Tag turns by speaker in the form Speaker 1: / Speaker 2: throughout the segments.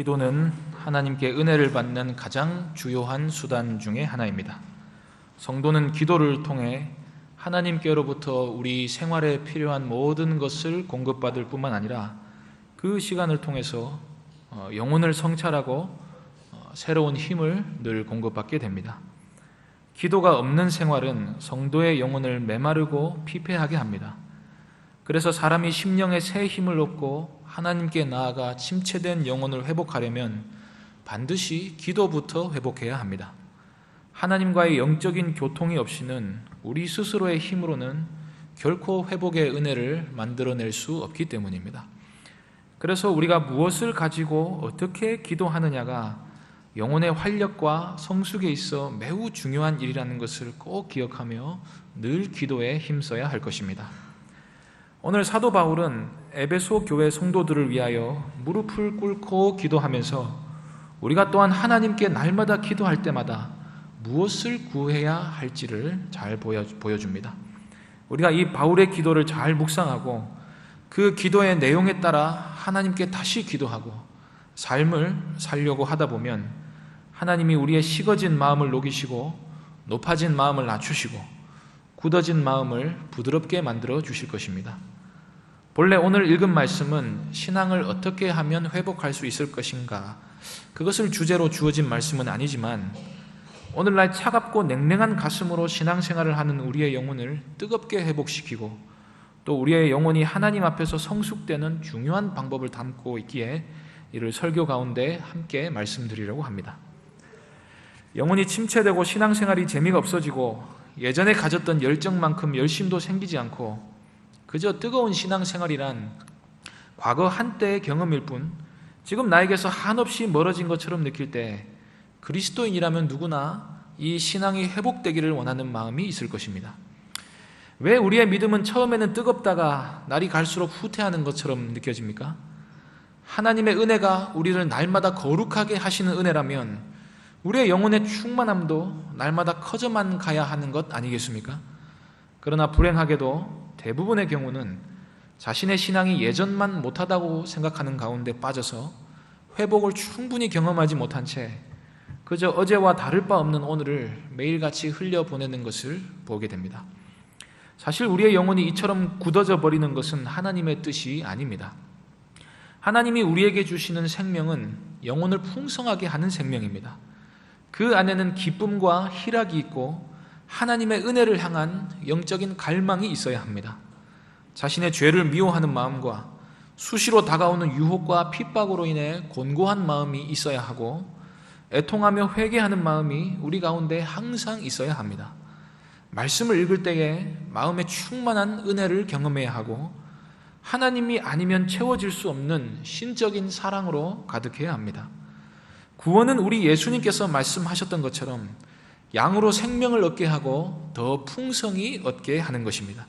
Speaker 1: 기도는 하나님께 은혜를 받는 가장 주요한 수단 중의 하나입니다. 성도는 기도를 통해 하나님께로부터 우리 생활에 필요한 모든 것을 공급받을 뿐만 아니라 그 시간을 통해서 어, 영혼을 성찰하고 어, 새로운 힘을 늘 공급받게 됩니다. 기도가 없는 생활은 성도의 영혼을 메마르고 피폐하게 합니다. 그래서 사람이 심령에 새 힘을 얻고 하나님께 나아가 침체된 영혼을 회복하려면 반드시 기도부터 회복해야 합니다. 하나님과의 영적인 교통이 없이는 우리 스스로의 힘으로는 결코 회복의 은혜를 만들어낼 수 없기 때문입니다. 그래서 우리가 무엇을 가지고 어떻게 기도하느냐가 영혼의 활력과 성숙에 있어 매우 중요한 일이라는 것을 꼭 기억하며 늘 기도에 힘써야 할 것입니다. 오늘 사도 바울은 에베소 교회 성도들을 위하여 무릎을 꿇고 기도하면서 우리가 또한 하나님께 날마다 기도할 때마다 무엇을 구해야 할지를 잘 보여줍니다. 우리가 이 바울의 기도를 잘 묵상하고 그 기도의 내용에 따라 하나님께 다시 기도하고 삶을 살려고 하다 보면 하나님이 우리의 식어진 마음을 녹이시고 높아진 마음을 낮추시고 굳어진 마음을 부드럽게 만들어 주실 것입니다. 본래 오늘 읽은 말씀은 신앙을 어떻게 하면 회복할 수 있을 것인가 그것을 주제로 주어진 말씀은 아니지만 오늘날 차갑고 냉랭한 가슴으로 신앙생활을 하는 우리의 영혼을 뜨겁게 회복시키고 또 우리의 영혼이 하나님 앞에서 성숙되는 중요한 방법을 담고 있기에 이를 설교 가운데 함께 말씀드리려고 합니다. 영혼이 침체되고 신앙생활이 재미가 없어지고 예전에 가졌던 열정만큼 열심도 생기지 않고 그저 뜨거운 신앙생활이란 과거 한때의 경험일 뿐 지금 나에게서 한없이 멀어진 것처럼 느낄 때 그리스도인이라면 누구나 이 신앙이 회복되기를 원하는 마음이 있을 것입니다. 왜 우리의 믿음은 처음에는 뜨겁다가 날이 갈수록 후퇴하는 것처럼 느껴집니까? 하나님의 은혜가 우리를 날마다 거룩하게 하시는 은혜라면 우리의 영혼의 충만함도 날마다 커져만 가야 하는 것 아니겠습니까? 그러나 불행하게도 대부분의 경우는 자신의 신앙이 예전만 못하다고 생각하는 가운데 빠져서 회복을 충분히 경험하지 못한 채 그저 어제와 다를 바 없는 오늘을 매일같이 흘려보내는 것을 보게 됩니다. 사실 우리의 영혼이 이처럼 굳어져 버리는 것은 하나님의 뜻이 아닙니다. 하나님이 우리에게 주시는 생명은 영혼을 풍성하게 하는 생명입니다. 그 안에는 기쁨과 희락이 있고 하나님의 은혜를 향한 영적인 갈망이 있어야 합니다. 자신의 죄를 미워하는 마음과 수시로 다가오는 유혹과 핍박으로 인해 곤고한 마음이 있어야 하고 애통하며 회개하는 마음이 우리 가운데 항상 있어야 합니다. 말씀을 읽을 때에 마음에 충만한 은혜를 경험해야 하고 하나님이 아니면 채워질 수 없는 신적인 사랑으로 가득해야 합니다. 구원은 우리 예수님께서 말씀하셨던 것처럼 양으로 생명을 얻게 하고 더 풍성히 얻게 하는 것입니다.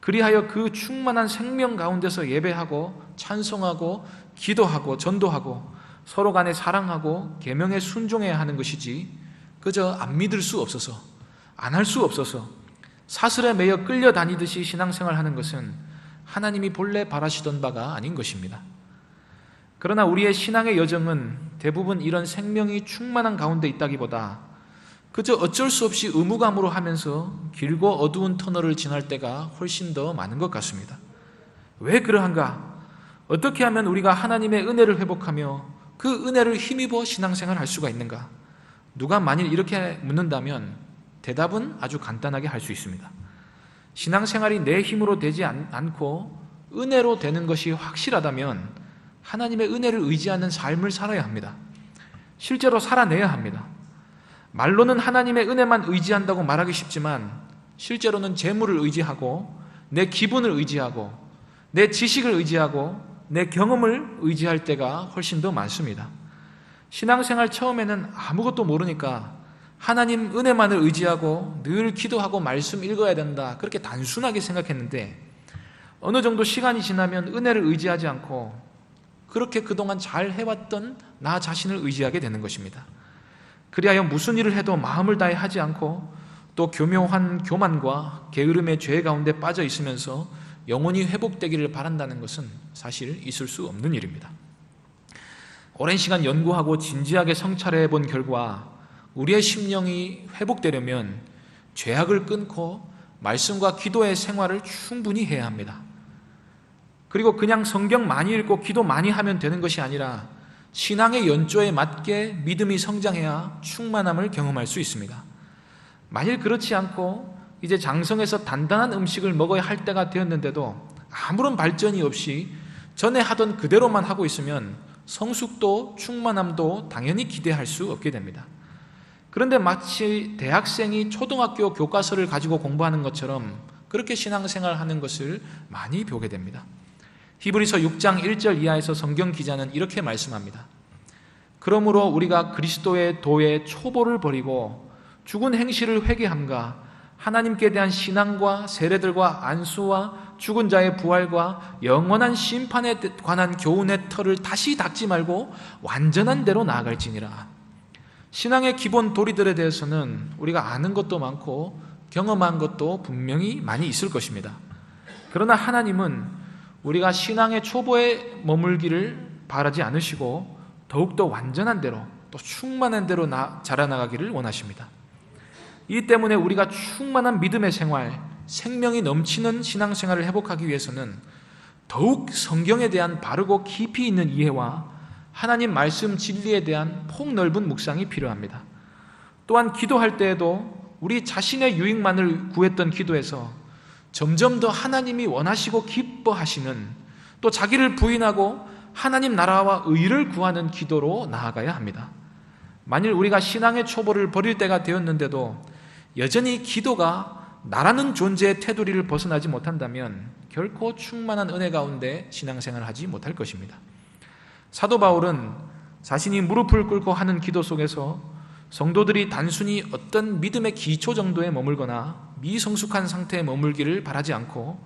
Speaker 1: 그리하여 그 충만한 생명 가운데서 예배하고 찬송하고 기도하고 전도하고 서로 간에 사랑하고 계명에 순종해야 하는 것이지 그저 안 믿을 수 없어서 안 할 수 없어서 사슬에 매여 끌려다니듯이 신앙생활 하는 것은 하나님이 본래 바라시던 바가 아닌 것입니다. 그러나 우리의 신앙의 여정은 대부분 이런 생명이 충만한 가운데 있다기보다 그저 어쩔 수 없이 의무감으로 하면서 길고 어두운 터널을 지날 때가 훨씬 더 많은 것 같습니다. 왜 그러한가? 어떻게 하면 우리가 하나님의 은혜를 회복하며 그 은혜를 힘입어 신앙생활 할 수가 있는가? 누가 만일 이렇게 묻는다면 대답은 아주 간단하게 할 수 있습니다. 신앙생활이 내 힘으로 되지 않고 은혜로 되는 것이 확실하다면 하나님의 은혜를 의지하는 삶을 살아야 합니다. 실제로 살아내야 합니다. 말로는 하나님의 은혜만 의지한다고 말하기 쉽지만 실제로는 재물을 의지하고 내 기분을 의지하고 내 지식을 의지하고 내 경험을 의지할 때가 훨씬 더 많습니다. 신앙생활 처음에는 아무것도 모르니까 하나님 은혜만을 의지하고 늘 기도하고 말씀 읽어야 된다. 그렇게 단순하게 생각했는데 어느 정도 시간이 지나면 은혜를 의지하지 않고 그렇게 그동안 잘 해왔던 나 자신을 의지하게 되는 것입니다. 그리하여 무슨 일을 해도 마음을 다해 하지 않고 또 교묘한 교만과 게으름의 죄 가운데 빠져 있으면서 영원히 회복되기를 바란다는 것은 사실 있을 수 없는 일입니다. 오랜 시간 연구하고 진지하게 성찰해 본 결과 우리의 심령이 회복되려면 죄악을 끊고 말씀과 기도의 생활을 충분히 해야 합니다. 그리고 그냥 성경 많이 읽고 기도 많이 하면 되는 것이 아니라 신앙의 연조에 맞게 믿음이 성장해야 충만함을 경험할 수 있습니다. 만일 그렇지 않고 이제 장성에서 단단한 음식을 먹어야 할 때가 되었는데도 아무런 발전이 없이 전에 하던 그대로만 하고 있으면 성숙도 충만함도 당연히 기대할 수 없게 됩니다. 그런데 마치 대학생이 초등학교 교과서를 가지고 공부하는 것처럼 그렇게 신앙생활 하는 것을 많이 보게 됩니다. 히브리서 6장 1절 이하에서 성경 기자는 이렇게 말씀합니다. 그러므로 우리가 그리스도의 도의 초보를 버리고 죽은 행실을 회개함과 하나님께 대한 신앙과 세례들과 안수와 죽은 자의 부활과 영원한 심판에 관한 교훈의 털을 다시 닦지 말고 완전한 대로 나아갈지니라. 신앙의 기본 도리들에 대해서는 우리가 아는 것도 많고 경험한 것도 분명히 많이 있을 것입니다. 그러나 하나님은 우리가 신앙의 초보에 머물기를 바라지 않으시고 더욱더 완전한 대로 또 충만한 대로 나, 자라나가기를 원하십니다. 이 때문에 우리가 충만한 믿음의 생활, 생명이 넘치는 신앙생활을 회복하기 위해서는 더욱 성경에 대한 바르고 깊이 있는 이해와 하나님 말씀 진리에 대한 폭넓은 묵상이 필요합니다. 또한 기도할 때에도 우리 자신의 유익만을 구했던 기도에서 점점 더 하나님이 원하시고 기뻐하시는 또 자기를 부인하고 하나님 나라와 의를 구하는 기도로 나아가야 합니다. 만일 우리가 신앙의 초보를 버릴 때가 되었는데도 여전히 기도가 나라는 존재의 테두리를 벗어나지 못한다면 결코 충만한 은혜 가운데 신앙생활을 하지 못할 것입니다. 사도 바울은 자신이 무릎을 꿇고 하는 기도 속에서 성도들이 단순히 어떤 믿음의 기초 정도에 머물거나 미성숙한 상태에 머물기를 바라지 않고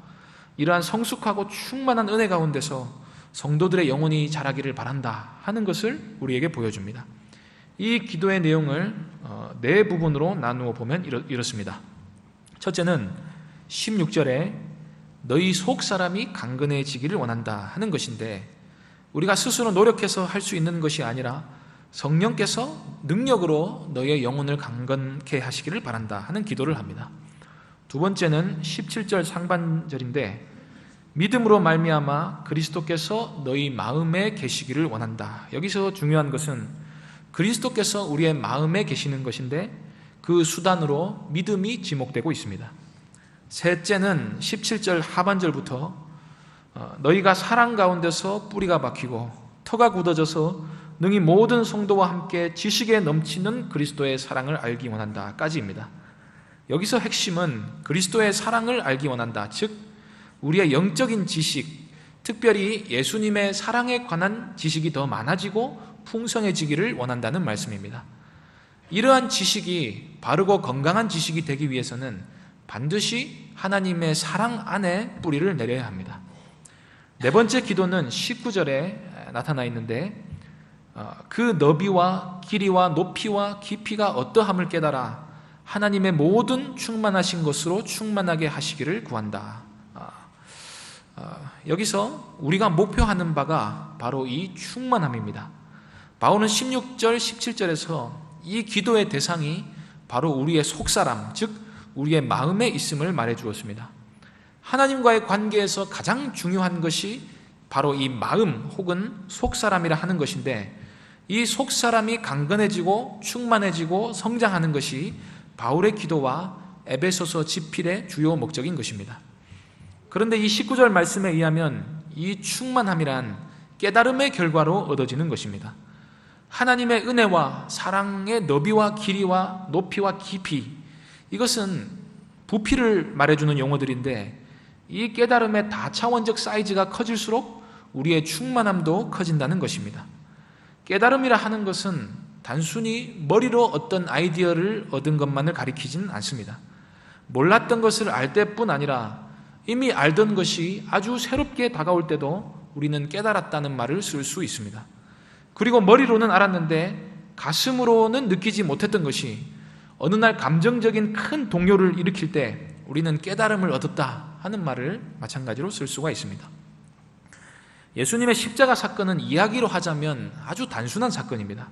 Speaker 1: 이러한 성숙하고 충만한 은혜 가운데서 성도들의 영혼이 자라기를 바란다 하는 것을 우리에게 보여줍니다. 이 기도의 내용을 어, 네 부분으로 나누어 보면 이렇습니다. 첫째는 16절에 너희 속 사람이 강건해지기를 원한다 하는 것인데 우리가 스스로 노력해서 할 수 있는 것이 아니라 성령께서 능력으로 너의 영혼을 강건케 하시기를 바란다 하는 기도를 합니다. 두 번째는 17절 상반절인데 믿음으로 말미암아 그리스도께서 너희 마음에 계시기를 원한다. 여기서 중요한 것은 그리스도께서 우리의 마음에 계시는 것인데 그 수단으로 믿음이 지목되고 있습니다. 셋째는 17절 하반절부터 어, 너희가 사랑 가운데서 뿌리가 박히고 터가 굳어져서 능히 모든 성도와 함께 지식에 넘치는 그리스도의 사랑을 알기 원한다까지입니다. 여기서 핵심은 그리스도의 사랑을 알기 원한다. 즉 우리의 영적인 지식, 특별히 예수님의 사랑에 관한 지식이 더 많아지고 풍성해지기를 원한다는 말씀입니다. 이러한 지식이 바르고 건강한 지식이 되기 위해서는 반드시 하나님의 사랑 안에 뿌리를 내려야 합니다. 네 번째 기도는 19절에 나타나 있는데 어, 그 너비와 길이와 높이와 깊이가 어떠함을 깨달아 하나님의 모든 충만하신 것으로 충만하게 하시기를 구한다. 어, 어, 여기서 우리가 목표하는 바가 바로 이 충만함입니다. 바울은 16절, 17절에서 이 기도의 대상이 바로 우리의 속사람, 즉 우리의 마음에 있음을 말해 주었습니다. 하나님과의 관계에서 가장 중요한 것이 바로 이 마음 혹은 속사람이라 하는 것인데 이 속 사람이 강건해지고 충만해지고 성장하는 것이 바울의 기도와 에베소서 지필의 주요 목적인 것입니다. 그런데 이 19절 말씀에 의하면 이 충만함이란 깨달음의 결과로 얻어지는 것입니다. 하나님의 은혜와 사랑의 너비와 길이와 높이와 깊이 이것은 부피를 말해주는 용어들인데 이 깨달음의 다차원적 사이즈가 커질수록 우리의 충만함도 커진다는 것입니다. 깨달음이라 하는 것은 단순히 머리로 어떤 아이디어를 얻은 것만을 가리키지는 않습니다. 몰랐던 것을 알 때뿐 아니라 이미 알던 것이 아주 새롭게 다가올 때도 우리는 깨달았다는 말을 쓸 수 있습니다. 그리고 머리로는 알았는데 가슴으로는 느끼지 못했던 것이 어느 날 감정적인 큰 동요를 일으킬 때 우리는 깨달음을 얻었다 하는 말을 마찬가지로 쓸 수가 있습니다. 예수님의 십자가 사건은 이야기로 하자면 아주 단순한 사건입니다.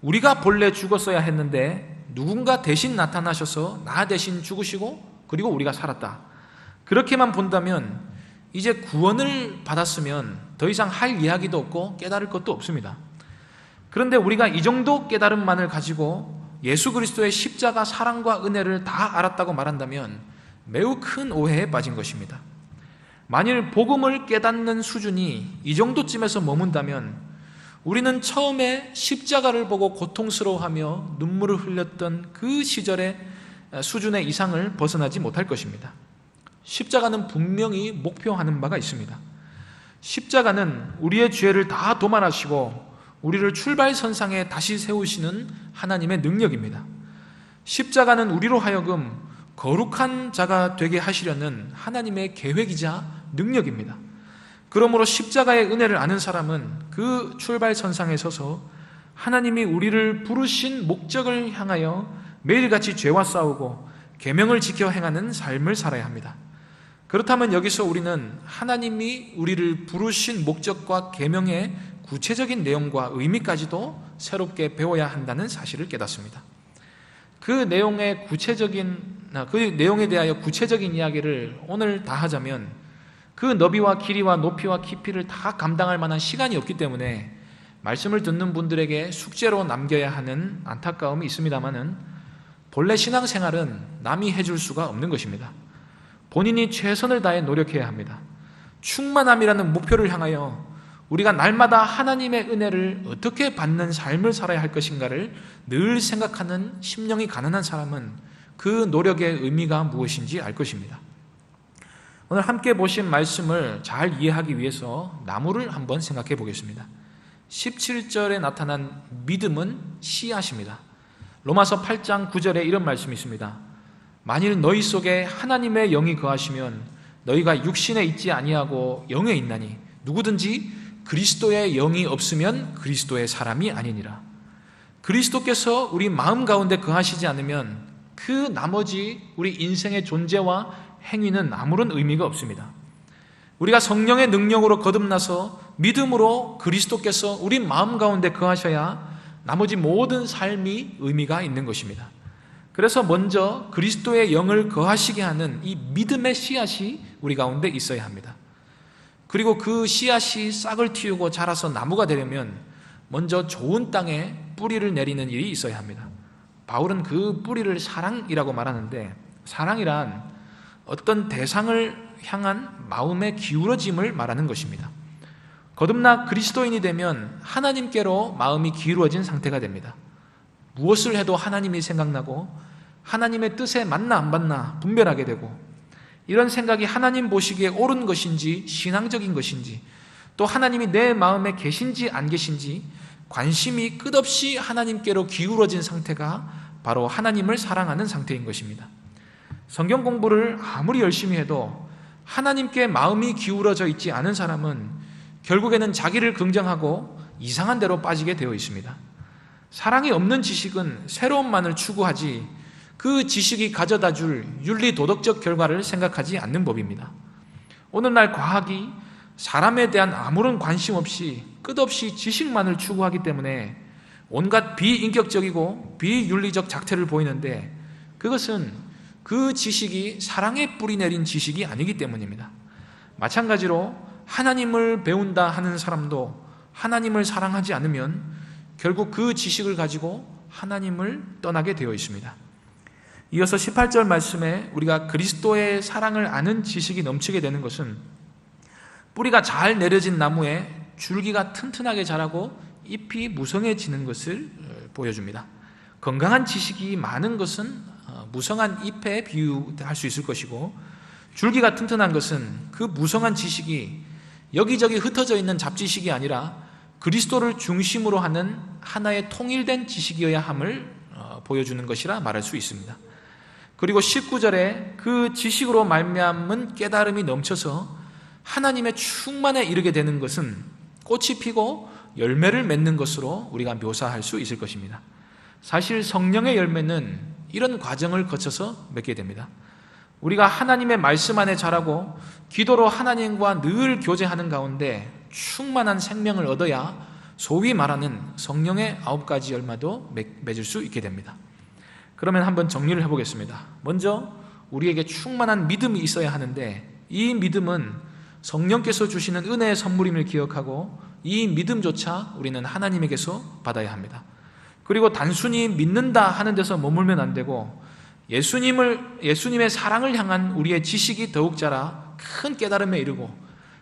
Speaker 1: 우리가 본래 죽었어야 했는데 누군가 대신 나타나셔서 나 대신 죽으시고 그리고 우리가 살았다. 그렇게만 본다면 이제 구원을 받았으면 더 이상 할 이야기도 없고 깨달을 것도 없습니다. 그런데 우리가 이 정도 깨달음만을 가지고 예수 그리스도의 십자가 사랑과 은혜를 다 알았다고 말한다면 매우 큰 오해에 빠진 것입니다. 만일 복음을 깨닫는 수준이 이 정도쯤에서 머문다면 우리는 처음에 십자가를 보고 고통스러워하며 눈물을 흘렸던 그 시절의 수준의 이상을 벗어나지 못할 것입니다. 십자가는 분명히 목표하는 바가 있습니다. 십자가는 우리의 죄를 다 도말하시고 우리를 출발선상에 다시 세우시는 하나님의 능력입니다. 십자가는 우리로 하여금 거룩한 자가 되게 하시려는 하나님의 계획이자 능력입니다. 그러므로 십자가의 은혜를 아는 사람은 그 출발선상에 서서 하나님이 우리를 부르신 목적을 향하여 매일같이 죄와 싸우고 계명을 지켜 행하는 삶을 살아야 합니다. 그렇다면 여기서 우리는 하나님이 우리를 부르신 목적과 계명의 구체적인 내용과 의미까지도 새롭게 배워야 한다는 사실을 깨닫습니다. 그 내용의 구체적인 그 내용에 대하여 구체적인 이야기를 오늘 다 하자면 그 너비와 길이와 높이와 깊이를 다 감당할 만한 시간이 없기 때문에 말씀을 듣는 분들에게 숙제로 남겨야 하는 안타까움이 있습니다만은 본래 신앙생활은 남이 해줄 수가 없는 것입니다. 본인이 최선을 다해 노력해야 합니다. 충만함이라는 목표를 향하여 우리가 날마다 하나님의 은혜를 어떻게 받는 삶을 살아야 할 것인가를 늘 생각하는 심령이 가난한 사람은 그 노력의 의미가 무엇인지 알 것입니다. 오늘 함께 보신 말씀을 잘 이해하기 위해서 나무를 한번 생각해 보겠습니다. 17절에 나타난 믿음은 씨앗입니다. 로마서 8장 9절에 이런 말씀이 있습니다. 만일 너희 속에 하나님의 영이 거하시면 너희가 육신에 있지 아니하고 영에 있나니 누구든지 그리스도의 영이 없으면 그리스도의 사람이 아니니라. 그리스도께서 우리 마음 가운데 거하시지 않으면 그 나머지 우리 인생의 존재와 행위는 아무런 의미가 없습니다. 우리가 성령의 능력으로 거듭나서 믿음으로 그리스도께서 우리 마음 가운데 거하셔야 나머지 모든 삶이 의미가 있는 것입니다. 그래서 먼저 그리스도의 영을 거하시게 하는 이 믿음의 씨앗이 우리 가운데 있어야 합니다. 그리고 그 씨앗이 싹을 틔우고 자라서 나무가 되려면 먼저 좋은 땅에 뿌리를 내리는 일이 있어야 합니다. 바울은 그 뿌리를 사랑이라고 말하는데 사랑이란 어떤 대상을 향한 마음의 기울어짐을 말하는 것입니다. 거듭나 그리스도인이 되면 하나님께로 마음이 기울어진 상태가 됩니다. 무엇을 해도 하나님이 생각나고 하나님의 뜻에 맞나 안 맞나 분별하게 되고 이런 생각이 하나님 보시기에 옳은 것인지 신앙적인 것인지 또 하나님이 내 마음에 계신지 안 계신지 관심이 끝없이 하나님께로 기울어진 상태가 바로 하나님을 사랑하는 상태인 것입니다. 성경 공부를 아무리 열심히 해도 하나님께 마음이 기울어져 있지 않은 사람은 결국에는 자기를 긍정하고 이상한 대로 빠지게 되어 있습니다. 사랑이 없는 지식은 새로움만을 추구하지 그 지식이 가져다 줄 윤리 도덕적 결과를 생각하지 않는 법입니다. 오늘날 과학이 사람에 대한 아무런 관심 없이 끝없이 지식만을 추구하기 때문에 온갖 비인격적이고 비윤리적 작태를 보이는데 그것은 그 지식이 사랑의 뿌리 내린 지식이 아니기 때문입니다. 마찬가지로 하나님을 배운다 하는 사람도 하나님을 사랑하지 않으면 결국 그 지식을 가지고 하나님을 떠나게 되어 있습니다. 이어서 18절 말씀에 우리가 그리스도의 사랑을 아는 지식이 넘치게 되는 것은 뿌리가 잘 내려진 나무에 줄기가 튼튼하게 자라고 잎이 무성해지는 것을 어, 보여줍니다. 건강한 지식이 많은 것은 어, 무성한 잎에 비유할 수 있을 것이고 줄기가 튼튼한 것은 그 무성한 지식이 여기저기 흩어져 있는 잡지식이 아니라 그리스도를 중심으로 하는 하나의 통일된 지식이어야 함을 어, 보여주는 것이라 말할 수 있습니다. 그리고 19절에 그 지식으로 말미암은 깨달음이 넘쳐서 하나님의 충만에 이르게 되는 것은 꽃이 피고 열매를 맺는 것으로 우리가 묘사할 수 있을 것입니다. 사실 성령의 열매는 이런 과정을 거쳐서 맺게 됩니다. 우리가 하나님의 말씀 안에 자라고 기도로 하나님과 늘 교제하는 가운데 충만한 생명을 얻어야 소위 말하는 성령의 아홉 가지 열마도 맺- 맺을 수 있게 됩니다. 그러면 한번 정리를 해보겠습니다. 먼저 우리에게 충만한 믿음이 있어야 하는데 이 믿음은 성령께서 주시는 은혜의 선물임을 기억하고 이 믿음조차 우리는 하나님에게서 받아야 합니다. 그리고 단순히 믿는다 하는 데서 머물면 안 되고 예수님을 예수님의 사랑을 향한 우리의 지식이 더욱 자라 큰 깨달음에 이르고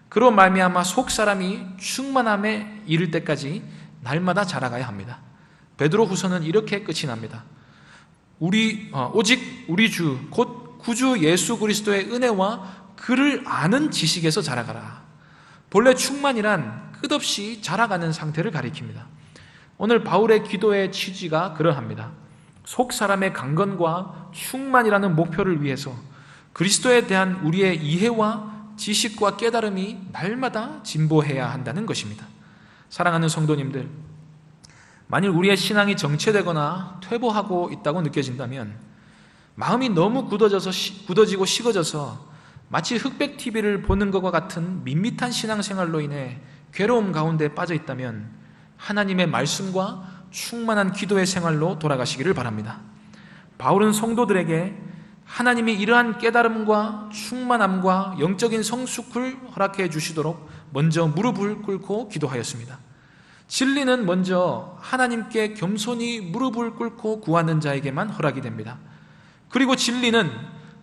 Speaker 1: 그로 말미암아 속 사람이 충만함에 이를 때까지 날마다 자라가야 합니다. 베드로 후서는 이렇게 끝이 납니다. 우리 어, 오직 우리 주 곧 구주 예수 그리스도의 은혜와 그를 아는 지식에서 자라가라. 본래 충만이란 끝없이 자라가는 상태를 가리킵니다. 오늘 바울의 기도의 취지가 그러합니다. 속 사람의 강건과 충만이라는 목표를 위해서 그리스도에 대한 우리의 이해와 지식과 깨달음이 날마다 진보해야 한다는 것입니다. 사랑하는 성도님들, 만일 우리의 신앙이 정체되거나 퇴보하고 있다고 느껴진다면 마음이 너무 굳어져서 시- 굳어지고 식어져서 마치 흑백 TV를 보는 것과 같은 밋밋한 신앙생활로 인해 괴로움 가운데 빠져 있다면 하나님의 말씀과 충만한 기도의 생활로 돌아가시기를 바랍니다. 바울은 성도들에게 하나님이 이러한 깨달음과 충만함과 영적인 성숙을 허락해 주시도록 먼저 무릎을 꿇고 기도하였습니다. 진리는 먼저 하나님께 겸손히 무릎을 꿇고 구하는 자에게만 허락이 됩니다. 그리고 진리는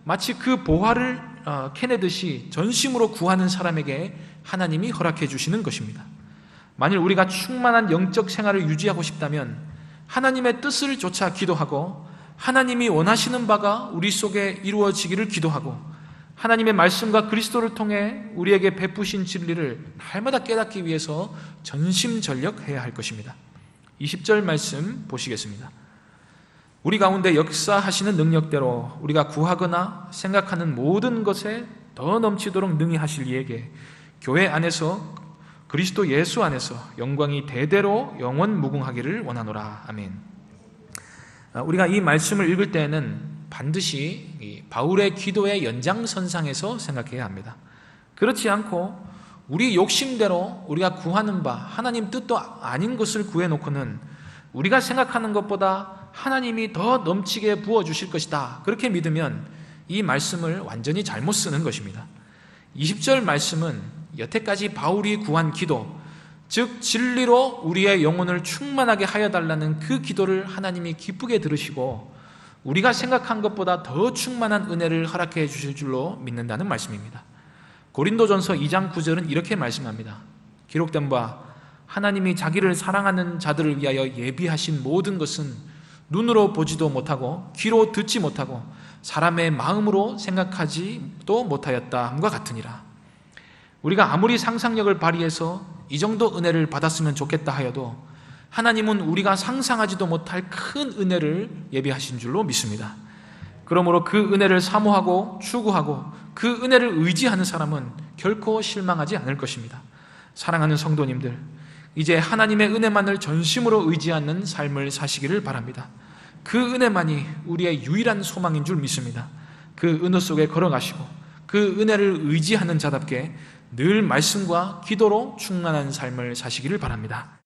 Speaker 1: 마치 그 보화를 어, 캐내듯이 전심으로 구하는 사람에게 하나님이 허락해 주시는 것입니다. 만일 우리가 충만한 영적 생활을 유지하고 싶다면 하나님의 뜻을 쫓아 기도하고 하나님이 원하시는 바가 우리 속에 이루어지기를 기도하고 하나님의 말씀과 그리스도를 통해 우리에게 베푸신 진리를 날마다 깨닫기 위해서 전심전력해야 할 것입니다. 20절 말씀 보시겠습니다. 우리 가운데 역사하시는 능력대로 우리가 구하거나 생각하는 모든 것에 더 넘치도록 능히 하실 이에게 교회 안에서 그리스도 예수 안에서 영광이 대대로 영원 무궁하기를 원하노라. 아멘. 아, 우리가 이 말씀을 읽을 때에는 반드시 이 바울의 기도의 연장선상에서 생각해야 합니다. 그렇지 않고 우리 욕심대로 우리가 구하는 바 하나님 뜻도 아닌 것을 구해놓고는 우리가 생각하는 것보다 하나님이 더 넘치게 부어 주실 것이다. 그렇게 믿으면 이 말씀을 완전히 잘못 쓰는 것입니다. 20절 말씀은 여태까지 바울이 구한 기도, 즉 진리로 우리의 영혼을 충만하게 하여 달라는 그 기도를 하나님이 기쁘게 들으시고 우리가 생각한 것보다 더 충만한 은혜를 허락해 주실 줄로 믿는다는 말씀입니다. 고린도전서 2장 9절은 이렇게 말씀합니다. 기록된 바 하나님이 자기를 사랑하는 자들을 위하여 예비하신 모든 것은 눈으로 보지도 못하고 귀로 듣지 못하고 사람의 마음으로 생각하지 도 못하였다 함과 같으니라. 우리가 아무리 상상력을 발휘해서 이 정도 은혜를 받았으면 좋겠다 하여도 하나님은 우리가 상상하지도 못할 큰 은혜를 예비하신 줄로 믿습니다. 그러므로 그 은혜를 사모하고 추구하고 그 은혜를 의지하는 사람은 결코 실망하지 않을 것입니다. 사랑하는 성도님들, 이제 하나님의 은혜만을 전심으로 의지하는 삶을 사시기를 바랍니다. 그 은혜만이 우리의 유일한 소망인 줄 믿습니다. 그 은혜 속에 걸어가시고 그 은혜를 의지하는 자답게 늘 말씀과 기도로 충만한 삶을 사시기를 바랍니다.